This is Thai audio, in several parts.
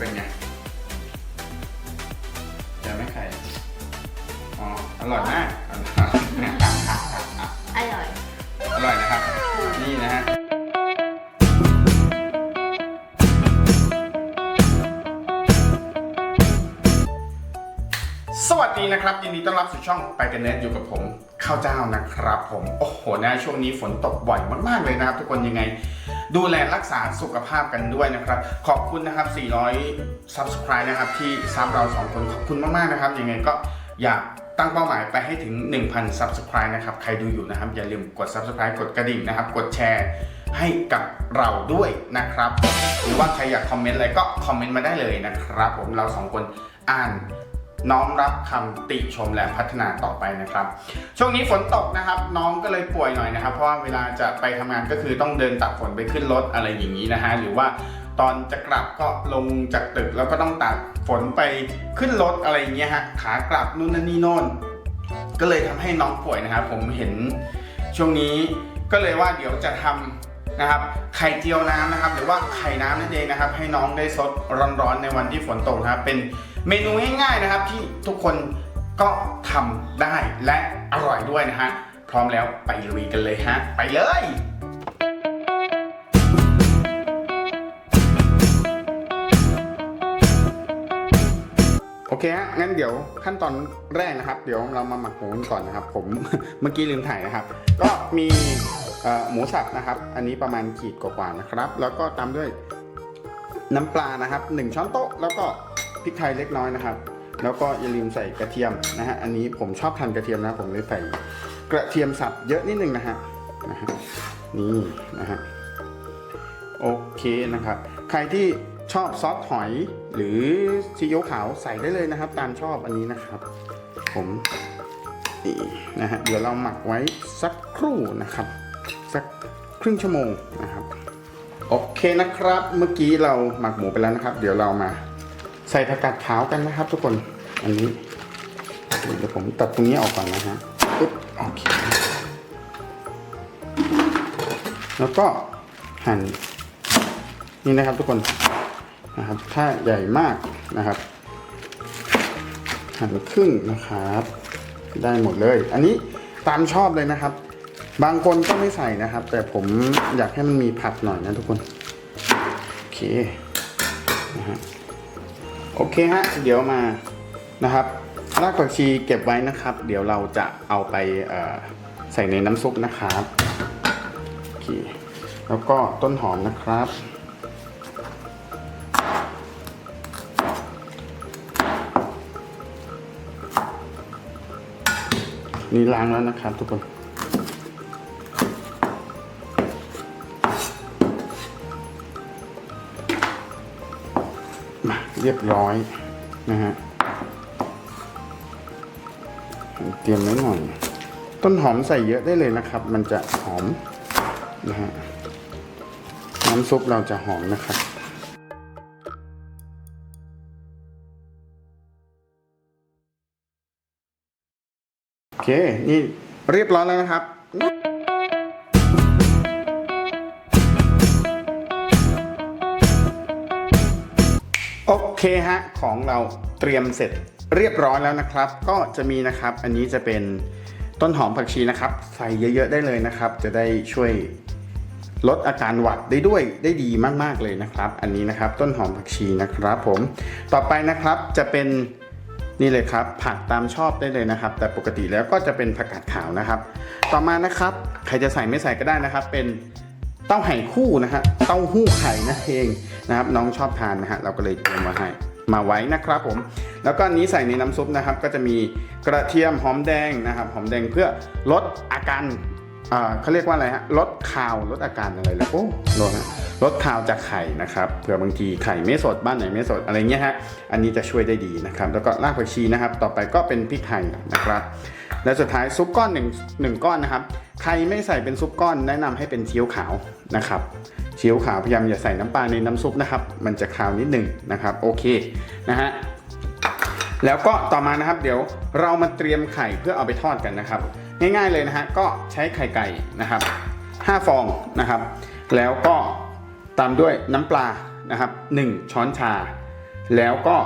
เป็นไงเจอไหมไข่อ๋ออร่อยมากอร่อย อร่อยนะครับ นี่นะฮะสวัสดีนะครับ ยินดีต้อนรับสู่ช่องไปกันเน็ตอยู่กับผมข้าวเจ้านะครับ ผมโอ้โหนะช่วงนี้ฝนตกบ่อยมากๆเลยนะครับทุกคนยังไง ดูแลรักษาสุขภาพกันด้วยนะครับ ขอบคุณนะครับ 400 subscribe นะครับ ที่ซับเราสองคนขอบคุณมากๆนะครับ ยังไงก็อยากตั้งเป้าหมายไปให้ถึง 1,000 subscribe นะครับ ใครดูอยู่นะครับ อย่าลืมกด subscribe กดกระดิ่งนะครับ กดแชร์ให้กับเราด้วยนะครับ หรือว่าใครอยากคอมเมนต์อะไรก็คอมเมนต์มาได้เลยนะครับ ผมเราสองคนอ่าน น้อมรับคำติชมและพัฒนาต่อไปนะครับ ช่วงนี้ฝนตกนะครับ น้องก็เลยป่วยหน่อยนะครับ เพราะว่าเวลาจะไปทำงานก็คือต้องเดินตักฝนไปขึ้นรถอะไรอย่างนี้นะฮะหรือว่าตอนจะกลับก็ลงจากตึกแล้วก็ต้องตักฝนไปขึ้นรถอะไรอย่างเงี้ยฮะขากลับนู่นนั่นนี่โน่นก็เลยทำให้น้องป่วยนะครับ ผมเห็นช่วงนี้ก็เลยว่าเดี๋ยวจะทำนะครับไข่เจียวน้ำนะครับ หรือว่าไข่น้ำนั่นเองนะครับ ให้น้องได้สดร้อนๆในวันที่ฝนตกนะครับเป็น เมนูง่ายๆนะครับที่ทุกคนก็ทำได้และอร่อยด้วยนะฮะ พร้อมแล้วไปลุยกันเลยฮะ ไปเลยโอเคฮะงั้นเดี๋ยวขั้นตอนแรกนะครับ เดี๋ยวเรามาหมักหมูกันก่อนนะครับ ผมเมื่อกี้ลืมถ่ายนะครับ ก็มีหมูสับนะครับ อันนี้ประมาณขีดกว่าๆนะครับ แล้วก็ตามด้วยน้ำปลานะครับ 1 ช้อนโต๊ะแล้วก็ พริกไทยเล็กน้อยนะครับ แล้วก็อย่าลืมใส่กระเทียมนะฮะอันนี้ผมชอบทานกระเทียมนะผมเลยใส่กระเทียมสับเยอะนิดนึงนะฮะนะฮะนี่นะฮะโอเคนะครับ ใครที่ชอบซอสหอยหรือซีอิ๊วขาวใส่ได้เลยนะครับ ตามชอบอันนี้นะครับ ผมนี่นะฮะเดี๋ยวเราหมักไว้สักครู่นะครับ สักครึ่งชั่วโมงนะครับ โอเคนะครับ เมื่อกี้เราหมักหมูไปแล้วนะครับ เดี๋ยวเรามา ใส่ผักกาดขาวกันนะครับ ทุกคน อันนี้เดี๋ยวผมตัดตรงนี้ออกก่อนนะฮะปึ๊บโอเคแล้วก็หั่นนี่นะครับทุกคนนะครับ ถ้าใหญ่มากนะครับ หั่นครึ่งนะครับ ได้หมดเลย อันนี้ตามชอบเลยนะครับ บางคนก็ไม่ใส่นะครับ แต่ผมอยากให้มันมีผัดหน่อยนะทุกคน โอเคนะฮะ โอเคฮะ เดี๋ยวมานะครับรากผักชีเก็บไว้นะครับ เดี๋ยวเราจะเอาไปใส่ในน้ำซุปนะครับโอเคแล้วก็ต้นหอมนะครับนี่ล้างแล้วนะครับทุกคน เรียบร้อยนะฮะเตรียมไว้หน่อย ต้นหอมใส่เยอะได้เลยนะครับ มันจะหอมนะฮะน้ำซุปเราจะหอมนะครับโอเค นี่เรียบร้อยแล้วนะครับ โอเคฮะ ของเราเตรียมเสร็จเรียบร้อยแล้วนะครับ ก็จะมีนะครับ อันนี้จะเป็นต้นหอมผักชีนะครับ ใส่เยอะๆได้เลยนะครับ จะได้ช่วยลดอาการหวัดได้ด้วยได้ดีมากๆเลยนะครับ อันนี้นะครับต้นหอมผักชีนะครับ ผมต่อไปนะครับจะเป็นนี่เลยครับ ผักตามชอบได้เลยนะครับ แต่ปกติแล้วก็จะเป็นผักกาดขาวนะครับ ต่อมานะครับ ใครจะใส่ไม่ใส่ก็ได้นะครับ เป็น เต้าไห่คู่นะฮะเต้าหู้ไข่นั่นเองนะครับน้องชอบทานนะฮะเราก็เลยเตรียมมาให้มาไว้นะครับผมแล้วก็นี้ใส่ในน้ำซุปนะครับ ก็จะมีกระเทียมหอมแดงนะครับหอมแดงเพื่อลดอาการอ่าเขาเรียกว่าอะไรฮะลดข่าวลดอาการอะไรเลยโอ้ลดฮะ ลดข่าวจากไข่นะครับเผื่อบางทีไข่ไม่สดบ้านไหนไม่สดอะไรเงี้ยฮะอันนี้จะช่วยได้ดีนะครับ แล้วก็รากผักชีนะครับ ต่อไปก็เป็นพริกไทยนะครับ และสุดท้ายซุปก้อนหนึ่งหนึ่งก้อนนะครับใครไม่ใส่เป็นซุปก้อนแนะนำให้เป็นซีอิ๊วขาวนะครับซีอิ๊วขาวพยายามอย่าใส่น้ำปลาในน้ำซุปนะครับ มันจะคาวนิดหนึ่งนะครับโอเคนะฮะแล้วก็ต่อมานะครับ เดี๋ยวเรามาเตรียมไข่เพื่อเอาไปทอดกันนะครับ ง่ายๆเลยนะฮะก็ใช้ไข่ไก่นะครับ5ฟองนะครับ แล้วก็ ตามด้วยน้ำปลานะครับ1ช้อนชา แล้วก็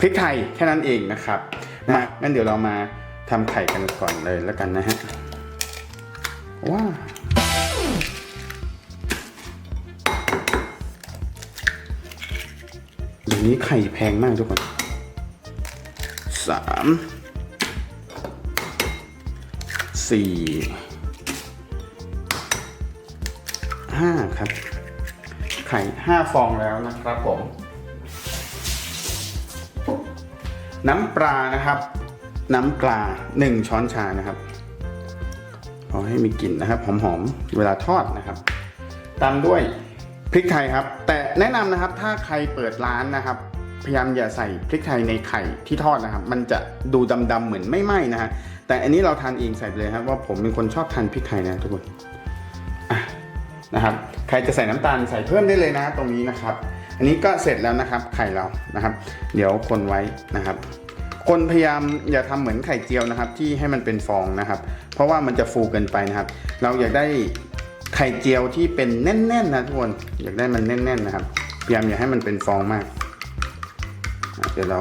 พริกไทยแค่นั้นเองนะครับมางั้นเดี๋ยวเรามาทำไข่กันก่อนเลยแล้วกันนะฮะว้าวเดี๋ยวนี้ไข่แพงมากทุกคนสามสี่ห้าครับ ไข่ห้าฟองแล้วนะครับผม น้ำปลานะครับ น้ำปลาหนึ่งช้อนชานะครับพอให้มีกลิ่นนะครับหอมๆเวลาทอดนะครับ ตามด้วยพริกไทยครับ แต่แนะนำนะครับถ้าใครเปิดร้านนะครับ พยายามอย่าใส่พริกไทยในไข่ที่ทอดนะครับ มันจะดูดำๆเหมือนไม่ไหม้นะฮะแต่อันนี้เราทานเองใส่เลยครับว่าผมเป็นคนชอบทานพริกไทยนะทุกคนอ นะครับ ใครจะใส่น้ำตาลใส่เพิ่มได้เลยนะตรงนี้นะครับ อันนี้ก็เสร็จแล้วนะครับไข่เรานะครับ เดี๋ยวคนไว้นะครับ คนพยายามอย่าทำเหมือนไข่เจียวนะครับ ที่ให้มันเป็นฟองนะครับ เพราะว่ามันจะฟูเกินไปนะครับ เราอยากได้ไข่เจียวที่เป็นแน่นๆนะทุกคนอยากได้มันแน่น ๆนะครับ พยายามอย่าให้มันเป็นฟองมาก เดี๋ยวเรา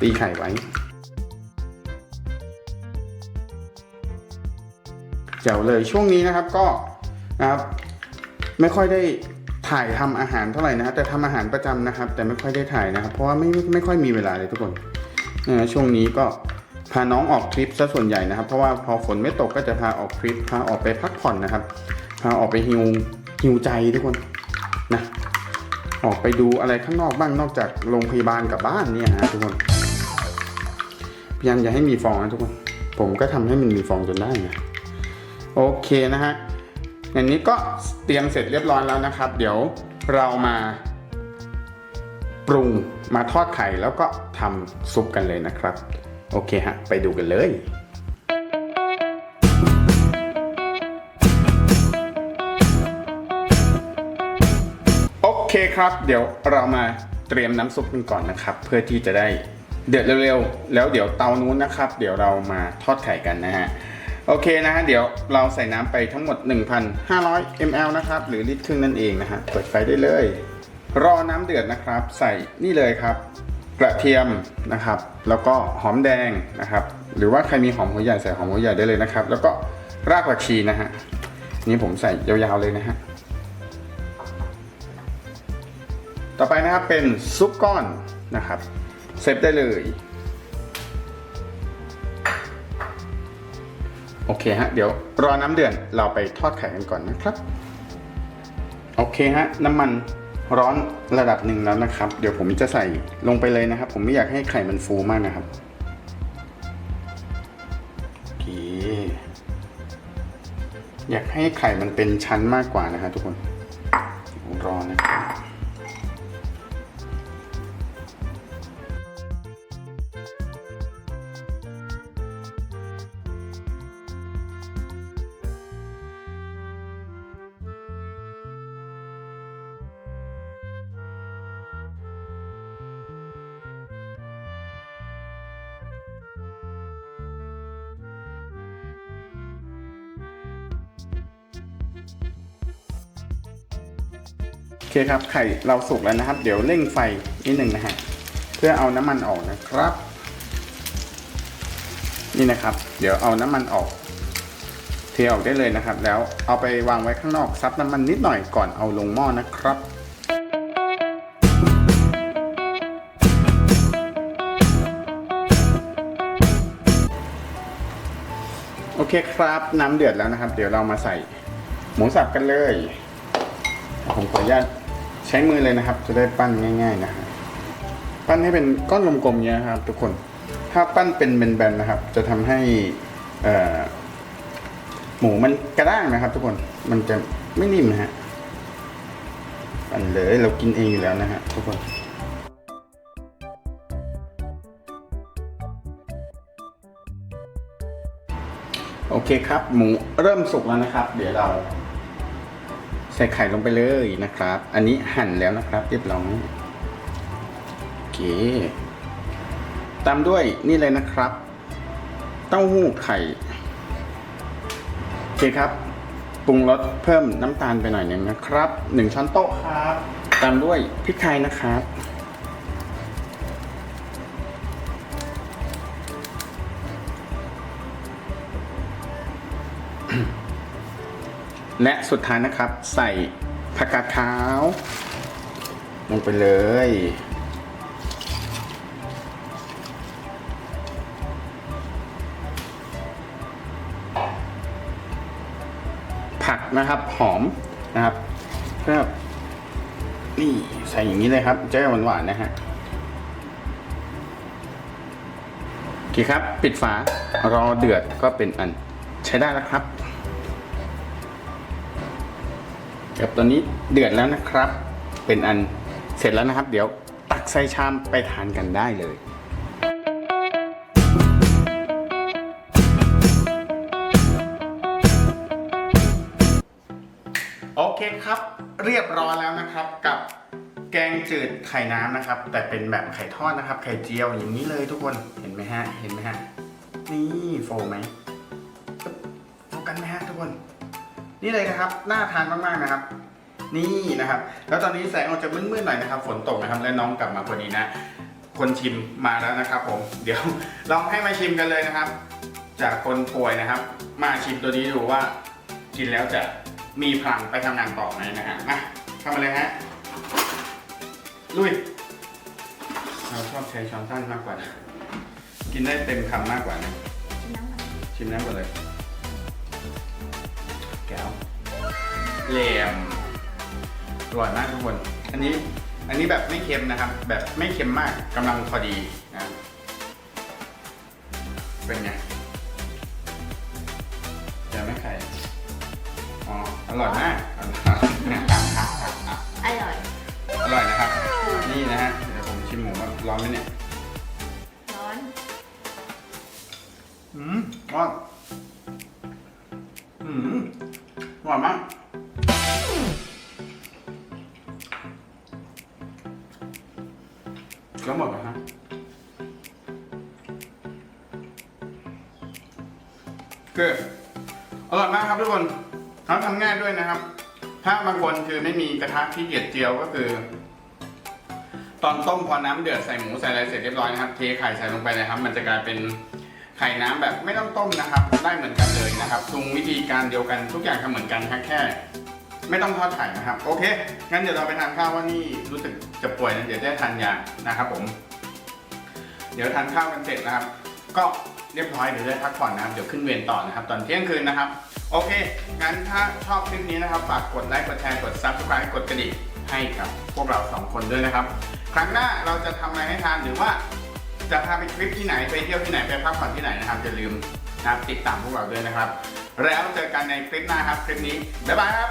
ตีไข่ไว้ เจ๋วเลยช่วงนี้นะครับก็นะครับ ไม่ค่อยได้ถ่ายทำอาหารเท่าไหร่นะครับแต่ทำอาหารประจำนะครับ แต่ไม่ค่อยได้ถ่ายนะครับเพราะว่าไม่ไม่ค่อยมีเวลาเลยทุกคนนะช่วงนี้ก็พาน้องออกทริปซะส่วนใหญ่นะครับ เพราะว่าพอฝนไม่ตกก็จะพาออกทริปพาออกไปพักผ่อนนะครับ พาออกไปฮิวฮิวใจทุกคนนะออกไปดูอะไรข้างนอกบ้างนอกจากโรงพยาบาลกับบ้านเนี่ยนะทุกคนพยายามอย่าให้มีฟองนะทุกคน ผมก็ทำให้มันมีฟองจนได้นะโอเคนะฮะ อย่างนี้ก็เตรียมเสร็จเรียบร้อยแล้วนะครับ เดี๋ยวเรามาปรุงมาทอดไข่แล้วก็ทำซุปกันเลยนะครับ โอเคฮะ ไปดูกันเลยโอเคครับเดี๋ยวเรามาเตรียมน้ำซุปกันก่อนนะครับ เพื่อที่จะได้เดือดเร็วๆแล้วเดี๋ยวเตานู้นนะครับ เดี๋ยวเรามาทอดไข่กันนะฮะ โอเคนะฮะเดี๋ยวเราใส่น้ำไปทั้งหมด 1,500 ml นะครับ หรือลิตรครึ่งนั่นเองนะฮะเปิดไฟได้เลย รอน้ำเดือดนะครับ ใส่นี่เลยครับ กระเทียมนะครับ แล้วก็หอมแดงนะครับ หรือว่าใครมีหอมหัวใหญ่ใส่หอมหัวใหญ่ได้เลยนะครับ แล้วก็รากผักชีนะฮะนี่ผมใส่ยาวๆเลยนะฮะต่อไปนะครับเป็นซุปก้อนนะครับเซฟได้เลย โอเคฮะ เดี๋ยวรอน้ำเดือดเราไปทอดไข่กันก่อนนะครับ โอเคฮะ น้ำมันร้อนระดับหนึ่งแล้วนะครับ เดี๋ยวผมจะใส่ลงไปเลยนะครับ ผมไม่อยากให้ไข่มันฟูมากนะครับโอเคอยากให้ไข่มันเป็นชั้นมากกว่านะฮะทุกคนรอนะครับ โอเคครับไข่เราสุกแล้วนะครับ เดี๋ยวเร่งไฟนิดหนึ่งนะฮะเพื่อเอาน้ำมันออกนะครับ นี่นะครับ เดี๋ยวเอาน้ำมันออก เทออกได้เลยนะครับ แล้วเอาไปวางไว้ข้างนอกซับน้ำมันนิดหน่อยก่อนเอาลงหม้อนะครับโอเคครับ น้ำเดือดแล้วนะครับ เดี๋ยวเรามาใส่หมูสับกันเลย ผมขออนุญาตใช้มือเลยนะครับ จะได้ปั้นง่าย ๆนะฮะปั้นให้เป็นก้อนกลมๆเนี้ยครับ ทุกคนถ้าปั้นเป็นแบนๆนะครับ จะทำให้หมูมันกระด้างนะครับ ทุกคนมันจะไม่นิ่มนะฮะปั้นเลยเรากินเองอยู่แล้วนะฮะทุกคนโอเคครับ หมูเริ่มสุกแล้วนะครับ เดี๋ยวเรา ใส่ไข่ลงไปเลยนะครับ อันนี้หั่นแล้วนะครับ เรียบร้อยโอเค ตามด้วยนี่เลยนะครับ เต้าหู้ไข่โอเคครับปรุงรสเพิ่มน้ำตาลไปหน่อยหนึ่งนะครับหนึ่งช้อนโต๊ะครับ ตามด้วยพริกไทยนะครับ และสุดท้ายนะครับ ใส่ผักกาดขาว ลงไปเลย ผักนะครับหอมนะครับก็นี่ใส่อย่างนี้เลยครับจะได้หวานๆนะฮะโอเคครับ ปิดฝารอเดือดก็เป็นอันใช้ได้แล้วครับ ครับตอนนี้เดือดแล้วนะครับ เป็นอันเสร็จแล้วนะครับ เดี๋ยวตักใส่ชามไปทานกันได้เลยโอเคครับ เรียบร้อยแล้วนะครับกับแกงจืดไข่น้ำนะครับ แต่เป็นแบบไข่ทอดนะครับ ไข่เจียวอย่างนี้เลยทุกคนเห็นไหมฮะเห็นไหมฮะนี่โฟมไหมโฟกันไหมฮะทุกคน นี่เลยนะครับน่าทานมากๆนะครับ นี่นะครับ แล้วตอนนี้แสงออกจะมืดๆหน่อยนะครับ ฝนตกนะครับและน้องกลับมาพอดีนะ คนชิมมาแล้วนะครับ ผม เดี๋ยวลองให้มาชิมกันเลยนะครับ จากคนป่วยนะครับ มาชิมตัวนี้ดูว่ากินแล้วจะมีพลังไปทำงานต่อไหมนะฮะมาเข้ามาเลยฮะลุยเราชอบใช้ช้อนสั้นมากกว่านะกินได้เต็มคำมากกว่านะชิมน้ำก่อนเลย เหลี่ยมอร่อยมากทุกคน อันนี้อันนี้แบบไม่เค็มนะครับ แบบไม่เค็มมากกำลังพอดีนะเป็นไงจะไม่ไข่อ๋ออร่อยมากอร่อยอร่อยอร่อยนะครับ นี่นะฮะเดี๋ยวผมชิมหมูว่าร้อนไหมเนี่ยร้อนอืมร้อนอืมหวานมาก คืออร่อยมากครับทุกคนเขาทำง่ายด้วยนะครับ ถ้าบางคนคือไม่มีกระทะที่เกียจเจียวก็คือ ตอนต้มพอน้ำเดือดใส่หมูใส่อะไรเสร็จเรียบร้อยนะครับเทไข่ใส่ลงไปเลยครับ มันจะกลายเป็นไข่น้ำแบบไม่ต้องต้มนะครับ ได้เหมือนกันเลยนะครับปรุงวิธีการเดียวกันทุกอย่างทำเหมือนกันแค่ไม่ต้องทอดไข่นะครับ โอเคงั้นเดี๋ยวเราไปทานข้าวว่านี่รู้สึกจะป่วยนะเดี๋ยวได้ทานยานะครับผม เดี๋ยวทานข้าวกันเสร็จนะครับ ก็ เรียบร้อยเดี๋ยวได้พักผ่อนนะครับเดี๋ยวขึ้นเวรต่อนะครับ ตอนเที่ยงคืนนะครับ โอเค งั้นถ้าชอบคลิปนี้นะครับ ฝากกดไลค์กดแชร์กด subscribe กดกระดิ่งให้กับพวกเราสองคนด้วยนะครับ ครั้งหน้าเราจะทำอะไรให้ทานหรือว่า จะพาไปทริปที่ไหนไปเที่ยวที่ไหนไปพักผ่อนที่ไหนนะครับอย่าลืมนะครับติดตามพวกเราด้วยนะครับ แล้วเจอกันในคลิปหน้าครับคลิปนี้บ๊ายบายครับ